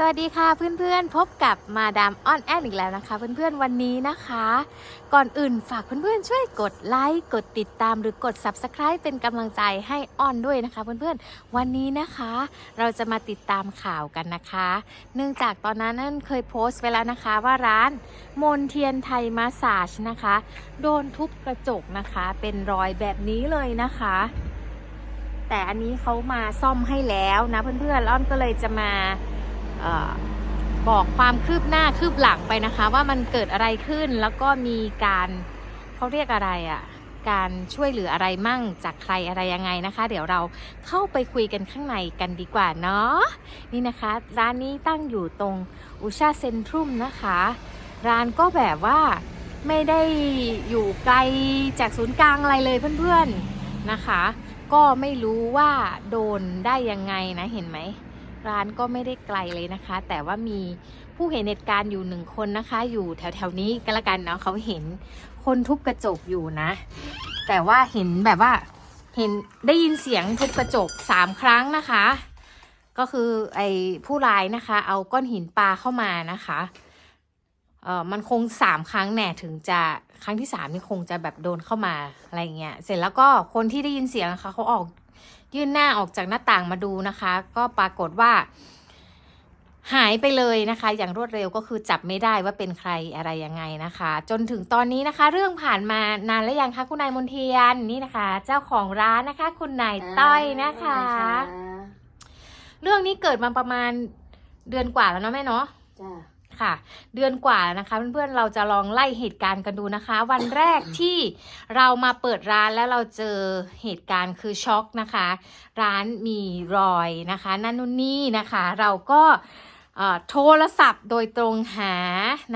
สวัสดีค่ะเพื่อนๆ พบกับมาดามออนแอนอีกแล้วนะคะ เพื่อนๆวันนี้นะคะ ก่อนอื่นฝากเพื่อนๆช่วยกดไลค์กดติดตามหรือกด Subscribe เป็นกำลังใจให้ออนด้วยนะคะ เพื่อนๆวันนี้นะคะ เราจะมาติดตามข่าวกันนะคะ เนื่องจากตอนนั้นนั่นเคยโพสต์ไว้แล้วนะคะว่าร้านมนเทียนไทยมาสาจนะคะ โดนทุบกระจกนะคะ เป็นรอยแบบนี้เลยนะคะ แต่อันนี้เขามาซ่อมให้แล้วนะเพื่อนๆแล้วอ้อนก็เลยจะมา บอกความคืบหน้าคืบหลังไปนะคะ ว่ามันเกิดอะไรขึ้นแล้วก็มีการเขาเรียกอะไรอะ่ะการช่วยเหลืออะไรมั่งจากใครอะไรยังไงนะคะ เดี๋ยวเราเข้าไปคุยกันข้างในกันดีกว่าเนาะนี่นะคะ ร้านนี้ตั้งอยู่ตรงอุชาเซ็นทรัมนะคะ ร้านก็แบบว่าไม่ได้อยู่ไกลจากศูนย์กลางอะไรเลยเพื่อนๆนะคะ ก็ไม่รู้ว่าโดนได้ยังไงนะเห็นไหม ร้านก็ไม่ได้ไกลเลยนะคะ แต่ว่ามีผู้เห็นเหตุการณ์อยู่หนึ่งคนนะคะ อยู่แถวๆนี้ก็แล้วกันเนาะเขาเห็นคนทุบกระจกอยู่นะ แต่ว่าเห็นแบบว่าเห็นได้ยินเสียงทุบกระจกสามครั้งนะคะ ก็คือไอ้ผู้ร้ายนะคะ เอาก้อนหินปลาเข้ามานะคะเออมันคงสามครั้งแน่ถึงจะครั้งที่สามนี่คงจะแบบโดนเข้ามาอะไรเงี้ยเสร็จแล้วก็คนที่ได้ยินเสียงนะคะเขาออก ยื่นหน้าออกจากหน้าต่างมาดูนะคะ ก็ปรากฏว่า หายไปเลยนะคะ อย่างรวดเร็วก็คือจับไม่ได้ว่าเป็นใครอะไรยังไงนะคะ จนถึงตอนนี้นะคะ เรื่องผ่านมานานแล้วยังคะคุณนายมนเทียนนี่นะคะ เจ้าของร้านนะคะ คุณนายต้อยนะคะ เรื่องนี้เกิดมาประมาณเดือนกว่าแล้วเนาะแม่เนาะจ้า ค่ะ เดือนกว่าแล้วนะคะ เพื่อนๆเราจะลองไล่เหตุการณ์กันดูนะคะ วันแรกที่เรามาเปิดร้านแล้วเราเจอเหตุการณ์คือช็อกนะคะ ร้านมีรอยนะคะนั่นนู่นนี่นะคะ เราก็โทรศัพท์โดยตรงหา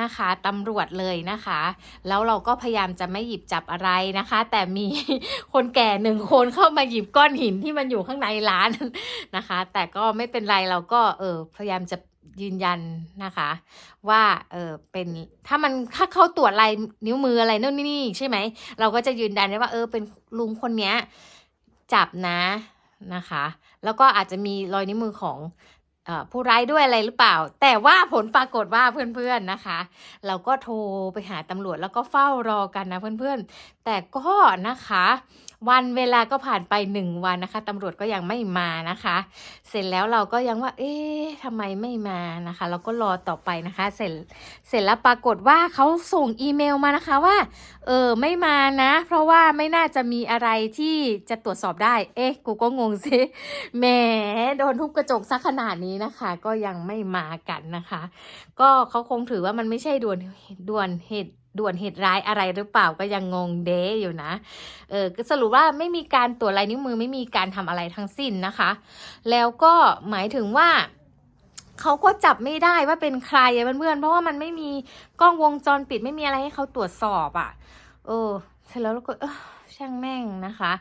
นะคะตำรวจเลยนะคะ แล้วเราก็พยายามจะไม่หยิบจับอะไรนะคะ แต่มีคนแก่หนึ่งคนเข้ามาหยิบก้อนหินที่มันอยู่ข้างในร้านนะคะ แต่ก็ไม่เป็นไรเราก็เออพยายามจะ ยืนยันนะคะ ว่าเออเป็นถ้ามันถ้าเขาตรวจลายนิ้วมืออะไรนู่นนี่ใช่ไหมเราก็จะยืนยันได้ว่า เออเป็นลุงคนเนี้ยจับนะนะคะ แล้วก็อาจจะมีรอยนิ้วมือของ ผู้ร้ายด้วยอะไรหรือเปล่า แต่ว่าผลปรากฏว่าเพื่อนๆนะคะ เราก็โทรไปหาตำรวจแล้วก็เฝ้ารอกันนะเพื่อนๆ แต่ก็นะคะ วันเวลาก็ผ่านไปหนึ่งวันนะคะตำรวจก็ยังไม่มานะคะ เสร็จแล้วเราก็ยังว่า เอ๊ะทำไมไม่มานะคะ เราก็รอต่อไปนะคะ เสร็จเสร็จแล้วปรากฏว่าเขาส่งอีเมลมานะคะว่า เออไม่มานะ เพราะว่าไม่น่าจะมีอะไรที่จะตรวจสอบได้ เอ๊ะกูก็งงสิแหมโดนทุบกระจกซะขนาดนี้นะคะ ก็ยังไม่มากันนะคะ ก็เขาคงถือว่ามันไม่ใช่ด่วนด่วนเหตุด่วนเหตุร้ายอะไรหรือเปล่าก็ยังงงเด้อยู่นะ เออก็สรุปว่าไม่มีการตรวจลายนิ้วมือไม่มีการทำอะไรทั้งสิ้นนะคะ แล้วก็หมายถึงว่าเขาก็จับไม่ได้ว่าเป็นใครอะเพื่อนๆเพราะว่ามันไม่มีกล้องวงจรปิดไม่มีอะไรให้เขาตรวจสอบอะ่ะ เออเสร็จแล้วก็เออ ช่างแม่งนะคะ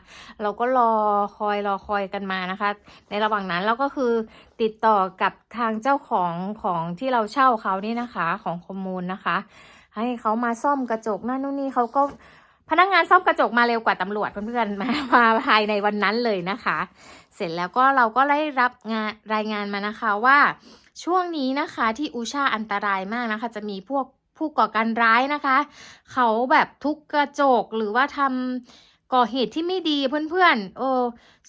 เราก็รอคอยรอคอยกันมานะคะ ในระหว่างนั้นเราก็คือติดต่อกับทางเจ้าของของที่เราเช่าเขานี่นะคะของคอมมูนนะคะ ให้เขามาซ่อมกระจกนั่นนู่นนี่เขาก็พนักงานซ่อมกระจกมาเร็วกว่าตำรวจเพื่อนๆมามาภายในวันนั้นเลยนะคะ เสร็จแล้วก็เราก็ได้รับงานรายงานมานะคะว่าช่วงนี้นะคะที่อูชาอันตรายมากนะคะ จะมีพวก ผู้ก่อการร้ายนะคะ เขาแบบทุกกระจกหรือว่าทำก่อเหตุที่ไม่ดีเพื่อนๆเออ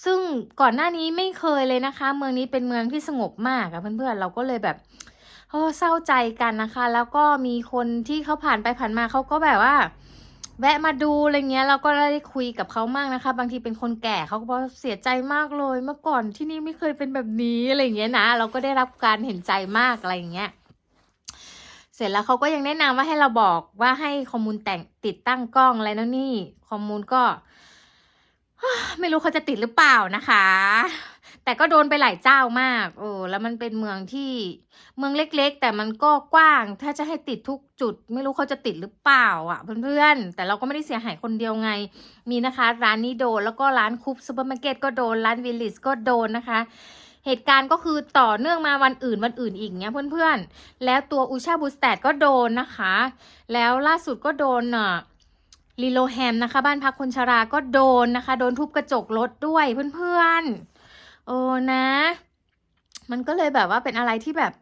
ซึ่งก่อนหน้านี้ไม่เคยเลยนะคะ เมืองนี้เป็นเมืองที่สงบมากอะเพื่อนๆ เราก็เลยแบบเออเศร้าใจกันนะคะ แล้วก็มีคนที่เขาผ่านไปผ่านมาเขาก็แบบว่า แวะมาดูอะไรเงี้ยเราก็ได้คุยกับเขามากนะคะ บางทีเป็นคนแก่เขาก็บอกเสียใจมากเลย เมื่อก่อนที่นี่ไม่เคยเป็นแบบนี้อะไรเงี้ยนะ เราก็ได้รับการเห็นใจมากอะไรเงี้ย เสร็จแล้วเขาก็ยังแนะนำว่าให้เราบอกว่าให้คอมมูนแต่งติดตั้งกล้องอะไรนั่นนี่คอมมูนก็ ไม่รู้เขาจะติดหรือเปล่านะคะ แต่ก็โดนไปหลายเจ้ามากโอ้แล้วมันเป็นเมืองที่เมืองเล็กๆ แต่มันก็กว้าง ถ้าจะให้ติดทุกจุด ไม่รู้เขาจะติดหรือเปล่าอะเพื่อนๆแต่เราก็ไม่ได้เสียหายคนเดียวไง มีนะคะ ร้านนี้โดนแล้วก็ร้านคูปซูเปอร์มาร์เก็ตก็โดนร้านวิลลิสก็โดนนะคะ เหตุการณ์ก็คือต่อเนื่องมาวันอื่นวันอื่นอีกเนี้ยเพื่อนๆ แล้วตัวอูชาบูสแตดก็โดนนะคะ แล้วล่าสุดก็โดนอะลีโลแฮมนะคะ บ้านพักคนชราก็โดนนะคะ โดนทุบกระจกรถด้วยเพื่อนๆ โอ้นะ มันก็เลยแบบว่าเป็นอะไรที่แบบ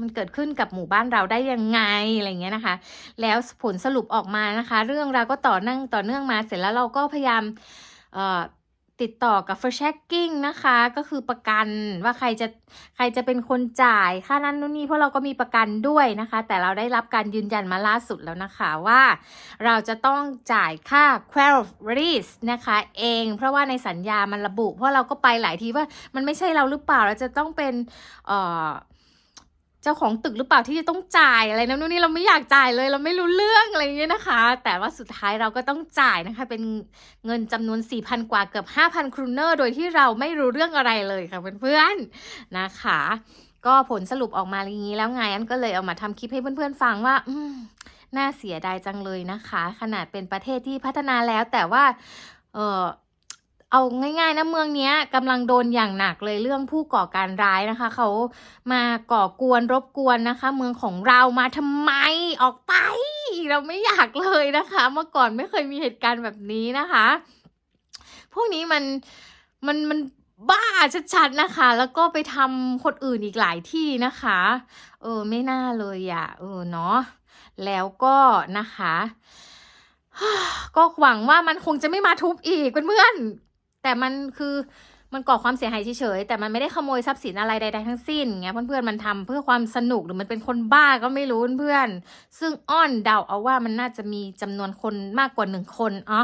มันเกิดขึ้นกับหมู่บ้านเราได้ยังไงอะไรเงี้ยนะคะ แล้วผลสรุปออกมานะคะ เรื่องราวก็ต่อเนื่องต่อเนื่องมาเสร็จแล้วเราก็พยายามเอ่อ ติดต่อกับ first checking นะคะ ก็คือประกันว่าใครจะใครจะเป็นคนจ่ายค่านั้นนู่นนี่เพราะเราก็มีประกันด้วยนะคะ แต่เราได้รับการยืนยันมาล่าสุดแล้วนะคะว่า เราจะต้องจ่ายค่า queries นะคะ เอง เพราะว่าในสัญญามันระบุ เพราะเราก็ไปหลายทีว่ามันไม่ใช่เราหรือเปล่าเราจะต้องเป็นเอ่อ เจ้าของตึกหรือเปล่าที่จะต้องจ่ายอะไรนะนู่นนี่เราไม่อยากจ่ายเลย เราไม่รู้เรื่องอะไรอย่างเงี้ยนะคะ แต่ว่าสุดท้ายเราก็ต้องจ่ายนะคะ เป็นเงินจำนวน 4,000 กว่าเกือบ 5,000 ครูเนอร์ โดยที่เราไม่รู้เรื่องอะไรเลยค่ะเพื่อนๆนะคะ ก็ผลสรุปออกมาอย่างนี้แล้วไงอันก็เลยเอามาทำคลิปให้เพื่อนๆฟังว่าอืน่าเสียดายจังเลยนะคะ ขนาดเป็นประเทศที่พัฒนาแล้วแต่ว่าเออ เอาง่ายๆนะเมืองเนี้ยกำลังโดนอย่างหนักเลยเรื่องผู้ก่อการร้ายนะคะ เขามาก่อกวนรบกวนนะคะ เมืองของเรามาทำไมออกไป เราไม่อยากเลยนะคะ เมื่อก่อนไม่เคยมีเหตุการณ์แบบนี้นะคะ พวกนี้มันมันมันบ้าชัดๆนะคะ แล้วก็ไปทำคนอื่นอีกหลายที่นะคะ เออไม่น่าเลยอะเออเนาะแล้วก็นะคะ ก็หวังว่ามันคงจะไม่มาทุบอีกเพื่อนๆ แต่มันคือมันก่อความเสียหายเฉยๆแต่มันไม่ได้ขโมยทรัพย์สินอะไรใดๆทั้งสิ้นเงี้ยเพื่อนๆมันทำเพื่อความสนุกหรือมันเป็นคนบ้าก็ไม่รู้เพื่อนๆซึ่งอ้อนเดาเอาว่ามันน่าจะมีจำนวนคนมากกว่าหนึ่งคนอ๋อ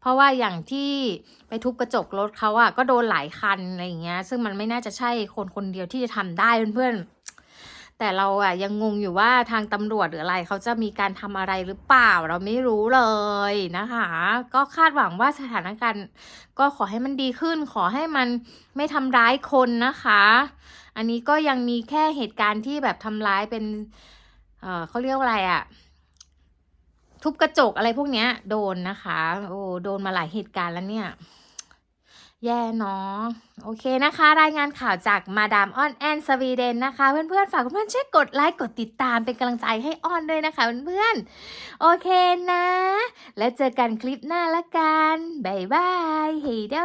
เพราะว่าอย่างที่ไปทุบกระจกรถเขาอะก็โดนหลายคันอะไรอย่างเงี้ย ซึ่งมันไม่น่าจะใช่คนคนเดียวที่จะทำได้เพื่อนๆ แต่เราอะยังงงอยู่ว่าทางตำรวจหรืออะไรเขาจะมีการทำอะไรหรือเปล่า เราไม่รู้เลยนะคะ ก็คาดหวังว่าสถานการณ์ ก็ขอให้มันดีขึ้น ขอให้มันไม่ทำร้ายคนนะคะ อันนี้ก็ยังมีแค่เหตุการณ์ที่แบบทำร้ายเป็นเออเขาเรียกว่าอะไรอะทุบกระจกอะไรพวกเนี้ย โดนนะคะ โอ้โดนมาหลายเหตุการณ์แล้วเนี่ย แย่เนาะโอเคนะคะ รายงานข่าวจากมาดามออนแอนสวีเดนนะคะ เพื่อนๆ ฝากเพื่อนๆช่วยกดไลค์กดติดตามเป็นกำลังใจให้ออนด้วยนะคะเพื่อนๆ โอเคนะ แล้วเจอกันคลิปหน้าละกัน บ๊ายบายเฮยโด